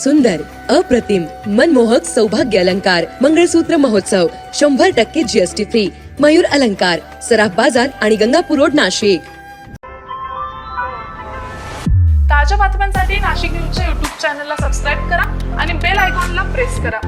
सुंदर अप्रतिम मनमोहक सौभाग्य अलंकार मंगळसूत्र महोत्सव शंभर टक्के जीएसटी फ्री मयूर अलंकार सराफ बाजार आणि गंगापूर रोड नाशिक. ताज्या बातम्यांसाठी नाशिक न्यूजच्या युट्यूब चॅनलला सबस्क्राईब करा आणि बेल आयकॉनला प्रेस करा.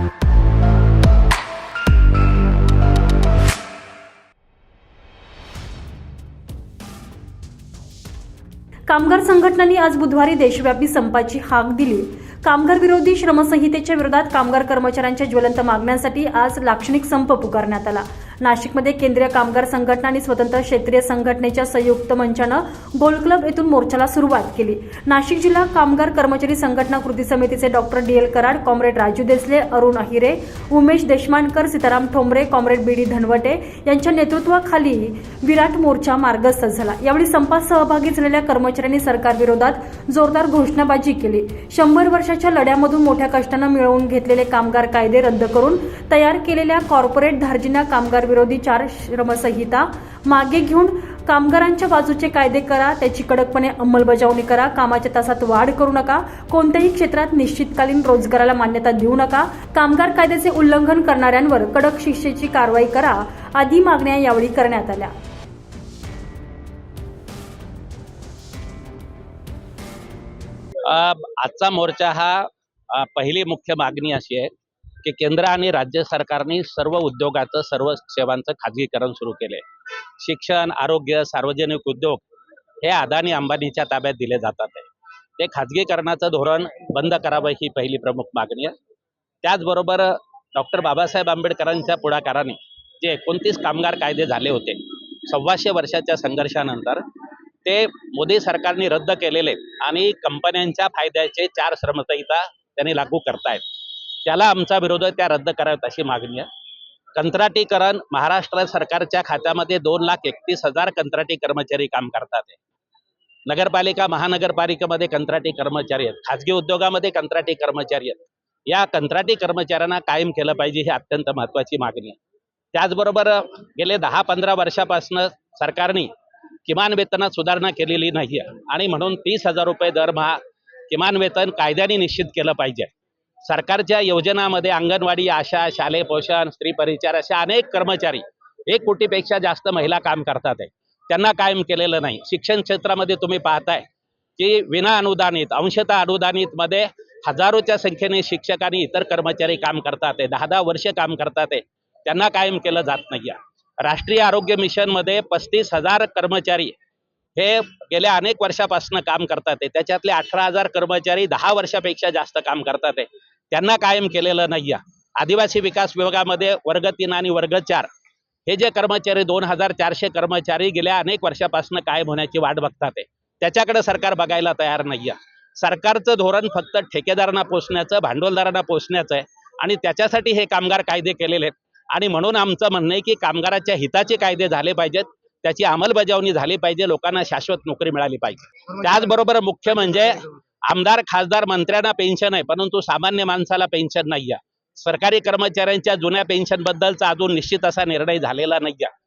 कामगार संघटनांनी आज बुधवारी देशव्यापी संपाची हाक दिली. कामगार विरोधी श्रमसंहितेच्या विरोधात कामगार कर्मचाऱ्यांच्या ज्वलंत मागण्यांसाठी आज लाक्षणिक संप पुकारण्यात आला. नाशिकमध्ये केंद्रीय कामगार संघटना आणि स्वतंत्र क्षेत्रीय संघटनेच्या संयुक्त मंचानं गोल क्लब येथून मोर्चाला सुरुवात केली. नाशिक जिल्हा कामगार कर्मचारी संघटना कृती समितीचे doctor D L Karad comrade Raju Desale Arun Ahire Umesh Deshmankar Sitaram Thombare comrade B D Dhanwate यांच्या नेतृत्वाखाली विराट मोर्चा मार्गस्थ झाला. यावेळी संपात सहभागी झालेल्या कर्मचाऱ्यांनी सरकारविरोधात जोरदार घोषणाबाजी केली. शंभर वर्षाच्या लढ्यामधून मोठ्या कष्टानं मिळवून घेतलेले कामगार कायदे रद्द करून तयार केलेल्या कॉर्पोरेट धार्जिना कामगार विरोधी चार श्रमसंहिता मागे घेऊन कामगारांच्या बाजूचे कायदे करा त्याची कडकपणे अंमलबजावणी करा कामाच्या तासात वाढ करू नका कोणत्याही क्षेत्रात निश्चितकालीन रोजगाराला मान्यता देऊ नका कामगार कायद्याचे उल्लंघन करणाऱ्यांवर कडक शिक्षेची कारवाई करा आदी मागण्या यावेळी करण्यात आल्या. आजचा मोर्चा हा पहिली मुख्य मागणी अशी आहे. की केंद्र आणि राज्य सरकारने सर्व उद्योगाचं सर्व सेवांचं खाजगीकरण सुरू केले शिक्षण आरोग्य सार्वजनिक उद्योग हे अदानी अंबानीच्या ताब्यात दिले जातात ते खाजगीकरणाचं धोरण बंद करावं ही पहिली प्रमुख मागणी आहे. त्याचबरोबर डॉक्टर बाबासाहेब आंबेडकरांच्या पुढाकाराने जे एकोणतीस कामगार कायदे झाले होते सव्वाशे वर्षाच्या संघर्षानंतर ते मोदी सरकारने रद्द केलेले आणि कंपन्यांच्या फायद्याचे चार श्रमसंहिता त्यांनी लागू करतायत. त्याला आमचा विरोध आहे त्या रद्द कराव्यात अशी मागणी आहे. कंत्राटीकरण महाराष्ट्र सरकारच्या खात्यामध्ये दोन लाख एकतीस हजार कंत्राटी कर्मचारी काम करतात नगरपालिका महानगरपालिकेमध्ये कंत्राटी कर्मचारी आहेत. खाजगी उद्योगामध्ये कंत्राटी कर्मचारी आहेत. या कंत्राटी कर्मचाऱ्यांना कायम केलं पाहिजे ही अत्यंत महत्वाची मागणी आहे. त्याचबरोबर गेले दहा पंधरा वर्षापासून सरकारने किमान वेतनात सुधारणा केलेली नाही आहे. आणि म्हणून तीस हजार रुपये दरमहा किमान वेतन कायद्याने निश्चित केलं पाहिजे. सरकारच्या योजनामध्ये अंगणवाडी आशा शालेय पोषण स्त्री परिचार अशा अनेक कर्मचारी एक कोटीपेक्षा जास्त महिला काम करतात आहे. त्यांना कायम केलेलं नाही. शिक्षण क्षेत्रामध्ये तुम्ही पाहताय की विना अनुदानित अंशतः अनुदानित मध्ये हजारोच्या संख्येने शिक्षक आणि इतर कर्मचारी काम करतात आहे. दहा दहा वर्ष काम करतात आहे. त्यांना कायम केलं जात नाही राष्ट्रीय आरोग्य मिशनमध्ये पस्तीस हजार कर्मचारी हे गेल्या अनेक वर्षापासून काम करतात आहे. त्याच्यातले अठरा हजार कर्मचारी दहा वर्षापेक्षा जास्त काम करतात आहे. त्यांना कायम केलेलं नाही आहे आदिवासी विकास विभागामध्ये वर्ग तीन आणि वर्ग चार हे जे कर्मचारी दोन हजार चारशे कर्मचारी गेल्या अनेक वर्षापासून कायम होण्याची वाट बघतात आहे त्याच्याकडे सरकार बघायला तयार नाही आहे सरकारचं धोरण फक्त ठेकेदारांना पोचण्याचं भांडवलदारांना पोचण्याचं आहे आणि त्याच्यासाठी हे कामगार कायदे केलेले आहेत. आणि म्हणून आमचं म्हणणं आहे की कामगाराच्या हिताचे कायदे झाले पाहिजेत त्याची अंमलबजावणी झाली पाहिजे लोकांना शाश्वत नोकरी मिळाली पाहिजे. त्याचबरोबर मुख्य म्हणजे आमदार खासदार मंत्र्यांना पेन्शन आहे परंतु सामान्य माणसाला पेन्शन नाही आहे सरकारी कर्मचाऱ्यांच्या जुन्या पेन्शन बद्दलचा अजून निश्चित असा निर्णय झालेला नाही आहे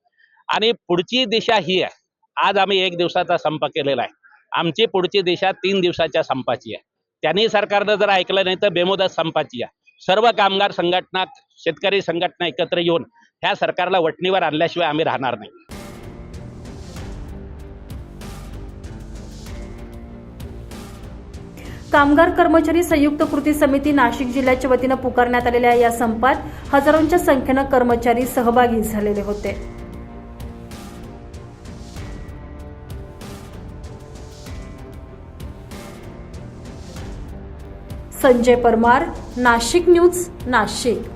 आणि पुढची दिशा ही आहे. आज आम्ही एक दिवसाचा संप केलेला आहे. आमची पुढची दिशा तीन दिवसाच्या संपाची आहे. त्यांनी सरकारनं जर ऐकलं नाही तर बेमुदत संपाची आहे. सर्व कामगार संघटना शेतकरी संघटना एकत्र येऊन ह्या सरकारला वटणीवर आणल्याशिवाय आम्ही राहणार नाही. कामगार कर्मचारी संयुक्त कृती समिती नाशिक जिल्ह्याच्या वतीनं पुकारण्यात आलेल्या या संपात हजारोंच्या संख्येनं कर्मचारी सहभागी झालेले होते. संजय परमार नाशिक न्यूज नाशिक.